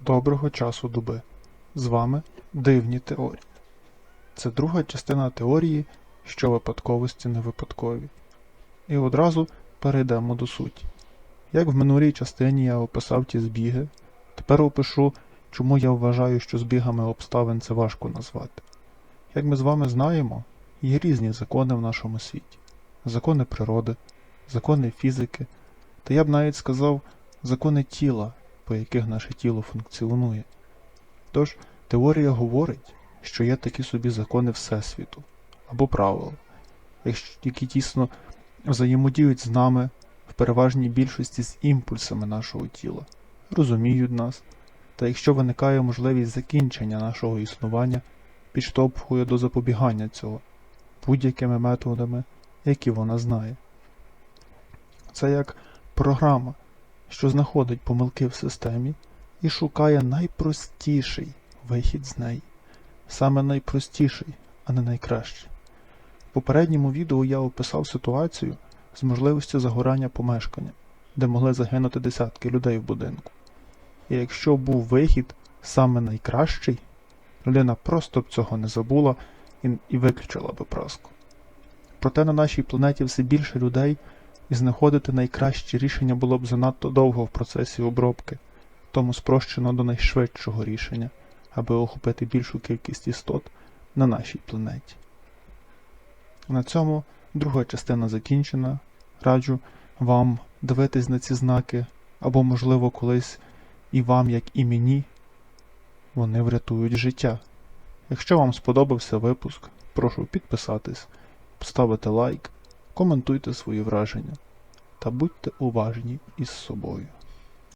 Доброго часу доби. З вами дивні теорії. Це друга частина теорії, що випадковості не випадкові. І одразу перейдемо до суті. Як в минулій частині я описав ті збіги, тепер опишу, чому я вважаю, що збігами обставин це важко назвати. Як ми з вами знаємо, є різні закони в нашому світі: закони природи, закони фізики, та я б навіть сказав закони тіла, по яких наше тіло функціонує. Тож, теорія говорить, що є такі собі закони Всесвіту або правила, які тісно взаємодіють з нами в переважній більшості з імпульсами нашого тіла, розуміють нас, та якщо виникає можливість закінчення нашого існування, підштовхує до запобігання цього будь-якими методами, які вона знає. Це як програма, що знаходить помилки в системі і шукає найпростіший вихід з неї. Саме найпростіший, а не найкращий. В попередньому відео я описав ситуацію з можливістю загорання помешкання, де могли загинути десятки людей в будинку. І якщо був вихід саме найкращий, людина просто б цього не забула і, виключила би праску. Проте на нашій планеті все більше людей, і знаходити найкращі рішення було б занадто довго в процесі обробки, тому спрощено до найшвидшого рішення, аби охопити більшу кількість істот на нашій планеті. На цьому друга частина закінчена. Раджу вам дивитись на ці знаки, або, можливо, колись і вам, як і мені, вони врятують життя. Якщо вам сподобався випуск, прошу підписатись, поставити лайк, коментуйте свої враження та будьте уважні із собою.